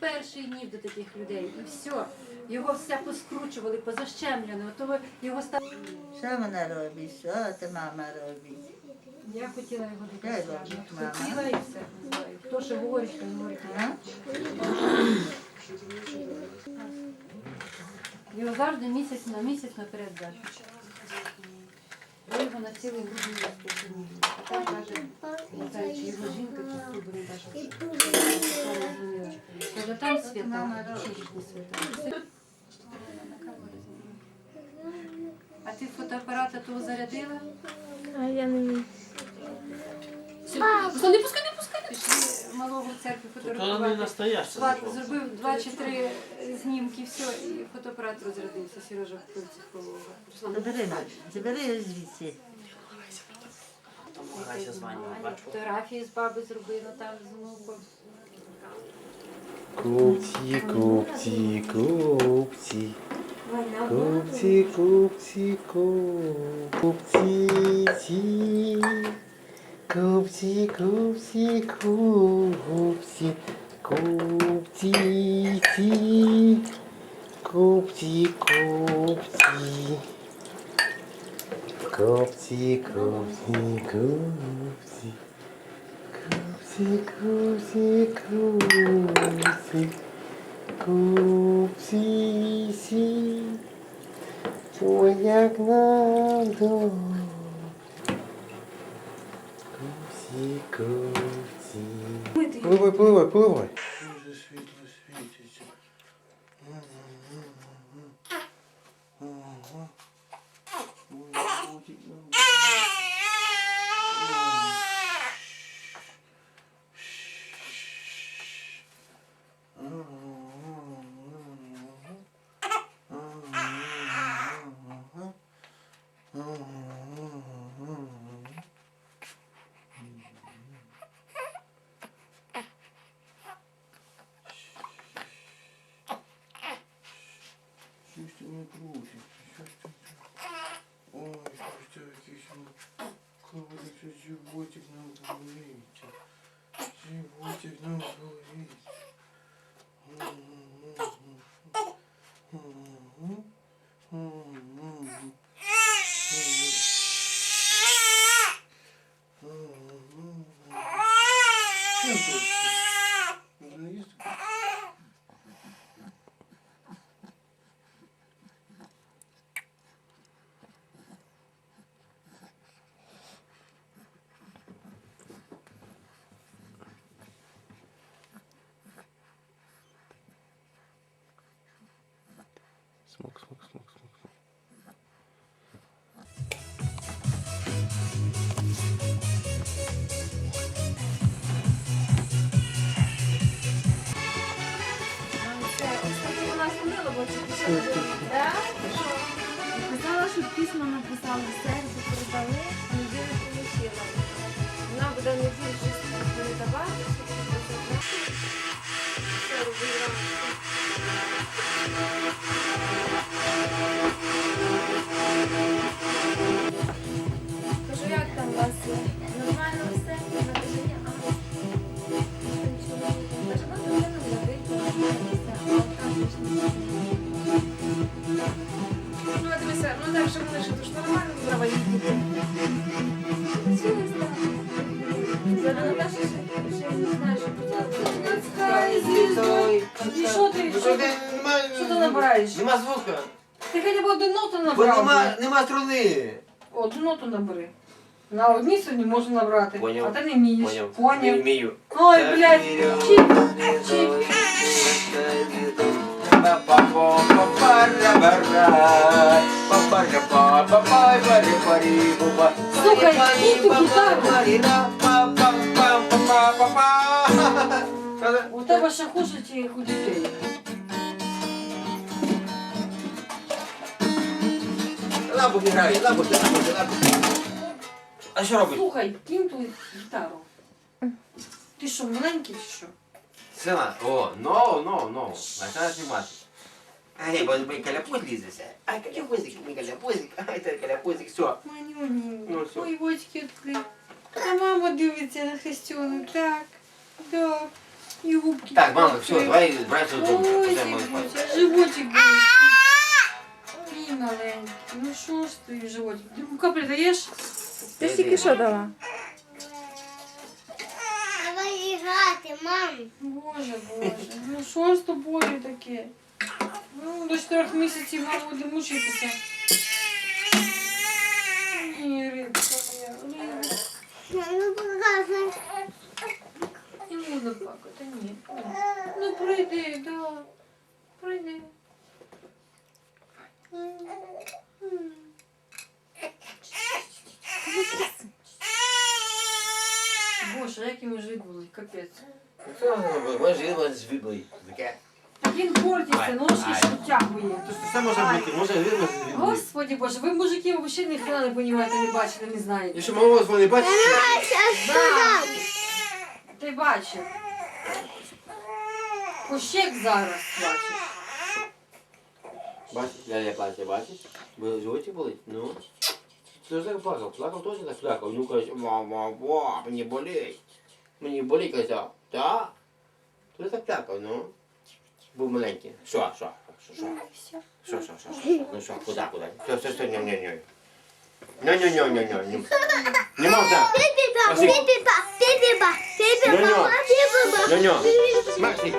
Перший днів до таких людей, і все. Його все поскручували, позащемляно. Того його став. Що вона робить? Що ти мама робить? Я хотіла його. Боже, мама. Хотіла і все. не знаю. Хто що говорить, хто не говорить. А? Його завжди місяць на місяць наперед дати. Я його на цілий грудний розпочинили. А там каже, не знаю, чи його жінка, чи хто каже. Не зрозуміла. Каже, там свята, чи ж не свята. А ти фотоапарата того зарядила? А я не вмію. Все, не пускай, не пускай. Пішли малого в церкві фотографувати. настояща. Зробив два чи три знімки, все, і фотоапарат розрядився. Сережа купив цифрового. Забери, забери звідси. Бачу. фотографії з баби зробила там з внуком. Купці, купці, купці. Купці, купці, купці, ці. Купці, купці, купці. Купці, ці. Купці, купці. Купці, купці, купці. Купці, купці, купці. Купці, сі. Ой, як Пливай, пливай, пливай. Дуже світло світиться. Щось животик на болить. Животик на болить. Чем тут? Ну, есть такое? Смок, смок, смок, смок. смок. Казала, що письма написали, серце передали, а неділю отримала. Вона буде неділю щось передавати, все робила. Thank you. Ноту набери. На одній сьогодні можу набрати, Поняв. а ти не вмієш. Поняв. Поняв. Не вмію. Ой, блядь, чіп, чіп. Слухай, кинь ту У тебе ще хуже, чи у дітей. Лабухи грають, лабухи, лабухи, лабухи. А що робить? Слухай, кинь ту гітару. Ти що, маленький чи що? Сина, о, no, no, no. Почала знімати. Ай, бо мій каляпузик лізеся. Ай, каляпузик, мій каляпузик. Ай, це каляпузик, все. Манюні. Ну, все. Ой, очки відкрив. А мама дивиться на хрестюнок, так. Так. І губки. Так, мама, все, давай збирайся додому. Ой, Все, ми спати. Зібуся, животик болить. Ой, маленький. Ну що ж ти, животик? Ти каплі даєш? Ти тільки що дала? Давай грати, мам. Боже, боже. Ну що з тобою таке? Ну, до чотирьох місяців мама буде мучитися. Ні, рибка моя, рибка. Ну, показуй. Не можна плакати, ні. Ну прийди, да. Прийди. Боже, як йому жить були, капець. Що вона він вас звідлий. Таке. Він портиться, ножки ж втягує. То ж все може бути, може, він вас звідлий. Господи Боже, ви мужики взагалі ніхрена не розумієте, не бачите, не знаєте. Якщо мама вас не бачить, Да. Ти бачив. Кощек зараз бачиш. бачиш, Ляля плаче, бачиш? Ви животі болить? Ну. Ти ж так плакав, плакав теж так плакав. Ну, каже, мама, мама, мені болить. Мені болить, казав. Так? Ти ж так плакав, ну. Був маленький. Що, що, що, що? Що, що, що, що? Ну що, куди, куди? Все, все, все, ні, ні, ні. Ні, ні, ні, ні, ні, ні. Не можна. Піпі-па, Максим. піпі-па, піпі-па, піпі-па, Ньо-ньо. піпі-па. Ньо-ньо. Максик.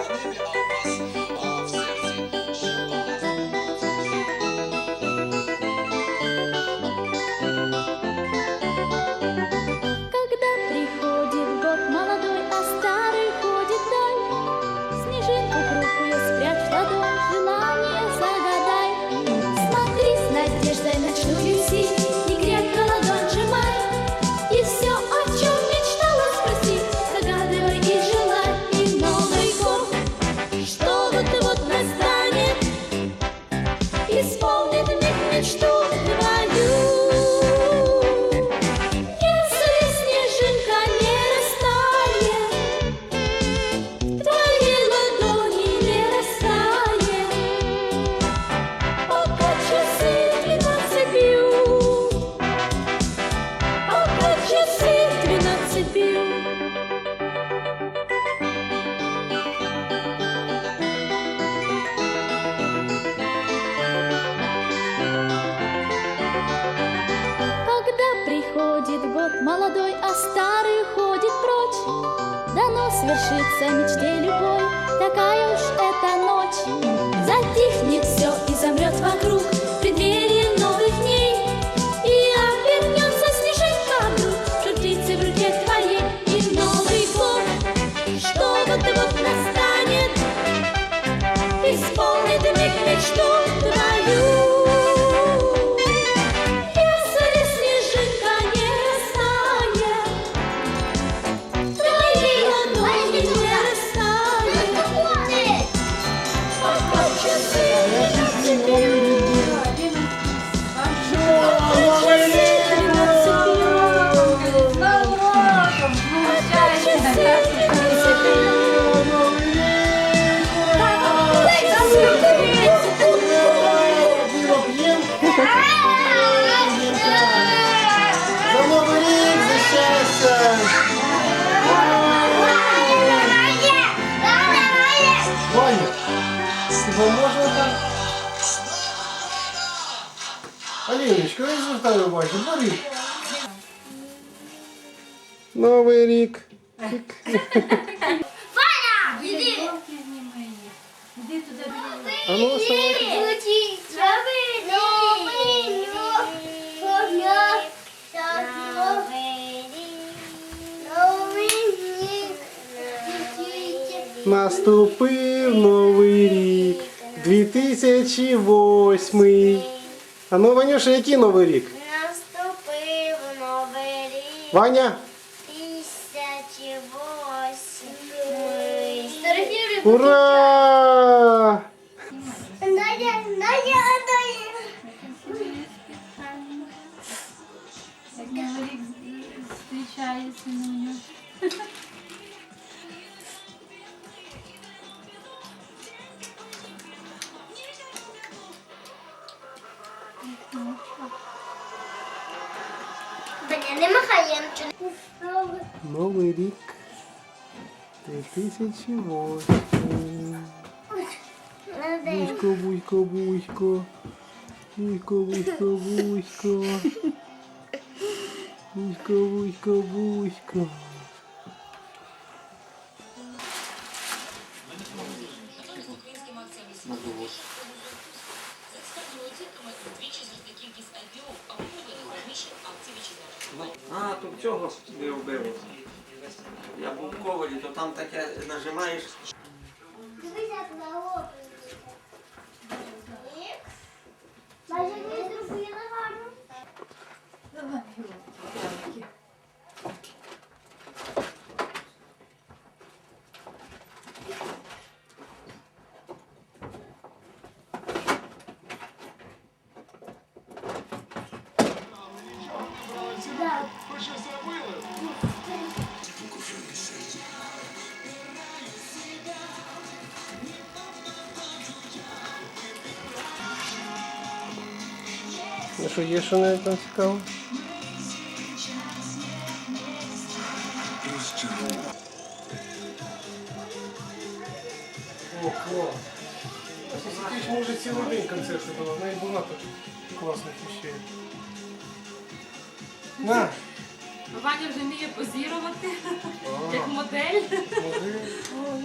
Молодой, а старый ходит прочь, Дано свершится мечте любой, такая уж Аліночка, я звертаю увагу, боріть. Новий рік. Іди туди. А ну, вставайте. Наступив новий рік. 2008. А ну, Ванюша, який новий рік? Наступив новий рік. Ваня? Тисячі восьмий. Ура! Надя, не не Новий рік. Три тисячі восьму. Бусько, бусько, бусько. Бусько, бусько, бусько. Бусько, бусько, бусько. А, то цього робили. Я був в ковалі, то там таке нажимаєш. Що, є що навіть там цікаво? О, клас. Ти ж може цілий день концерти було, в неї багато класних вещей. На! Ваня вже вміє позірувати, як модель.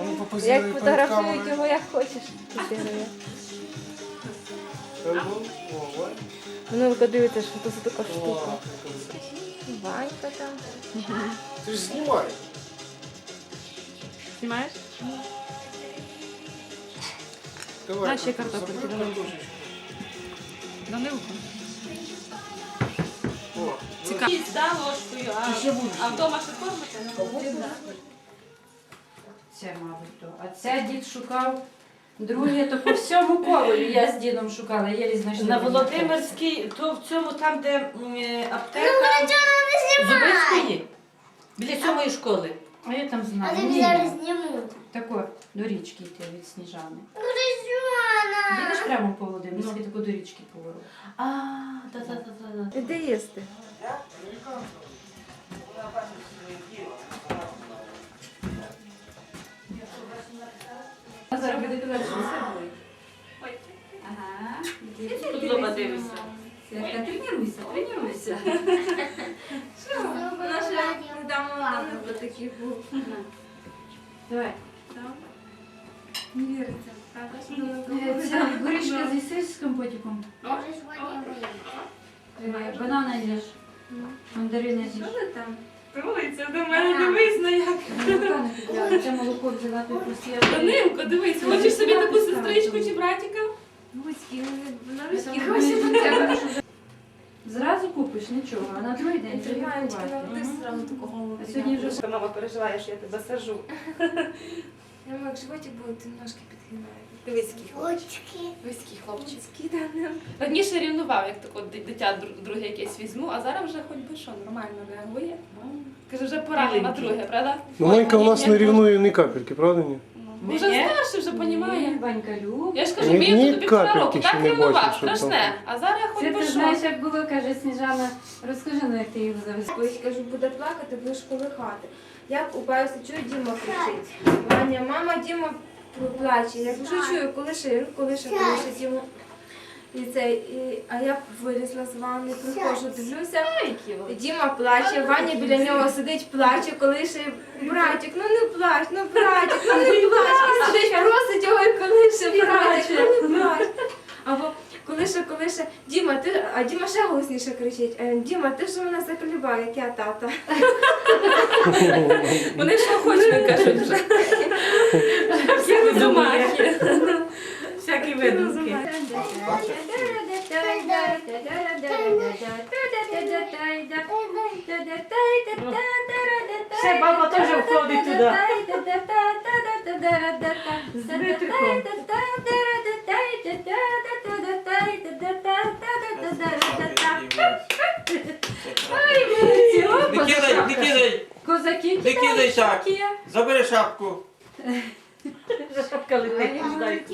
а ну Як перед фотографують камерою. його як хочеш. О, Вань. Минулка дивиться, що це така штука. Ванька там. Ти ж знімаєш. Знімаєш? Давай, На, ще давай. Данилку. О, Цікаво. Да, ложкою, а, а вдома ще кормите? Це, мабуть, то. А це дід шукав. Друге, то по всьому ковалю я з дідом шукала, єлі знайшла. На Володимирській, то в цьому там, де м, е, Ну, аптека Зубицької, біля сьомої школи. А я там А знаю. ти Ні, зараз зніму. тако до річки йти від Сніжани. Ну, Рожана. Їдеш прямо по Володимирській, тако до річки поворот. А, та-та-та-та. Іди їсти. А зараз буде казати, що все буде. Ага. Тут дома дивишся. Святка, тренуйся, тренуйся. Наша недавно Данилка такий був. Давай. Не віриться. Правда, що Данилка Е, Ця горішка з'їси з компотиком. Можеш Вадим Е, Банана їж. Мандарини з'їж. Що ти там? Трується до мене, дивись на як. Не купляла. Це молоко взяла, то просто Данилко, дивись, хочеш собі таку сестричку чи братика? Руські, на руські гроші вони- потрібно. Зразу купиш нічого, а на другий день такого А сьогодні вже- Мама переживає, що я тебе сажу. Я як животик буде, ти ножки підгинає. Дивись, який хлопчик. Дивись, який хлопчик. Раніше рівнував, як тако дитя дру- друге якесь візьму, а зараз вже хоч би що, нормально реагує. Каже, вже пора на друге, правда? Ну, Монька у нас не рівнує ні капельки, правда ні? Ну, Вже старший, вже понімає. Ванька любить. Я ж кажу, Ні- мені ні тут півтора капельки року, ще так не рівнував, бачив, страшне. А зараз хоч Це би ти що. знаєш, як було, каже Сніжана, розкажи, ну як ти його завезла. Ось кажу, буде плакати, будеш колихати. Я упаюся, чую, Діма кричить. Ваня, мама, Діма плаче. Я кажу, чую, колиши, колиши, колиши Діму. І це, і, а я вилізла з ванни, приходжу, дивлюся, Діма плаче, Ваня біля нього сидить, плаче, колише, братик, ну не плач, ну братик, ну не плач. І сидить, просить його і колише, братик, ну не плач. Або колише, колише, Діма, ти, а Діма ще голосніше кричить, «Е, Діма, ти ж мене заколібав, як я тата. Вони що хочуть, кажуть вже. Всі розумахи. Всякі видумки. Все, баба теж входить туди. З витриком. Не кидай, не кидай, Козаки не кидай шапку. Забери шапку. Şapkalı ne güzel.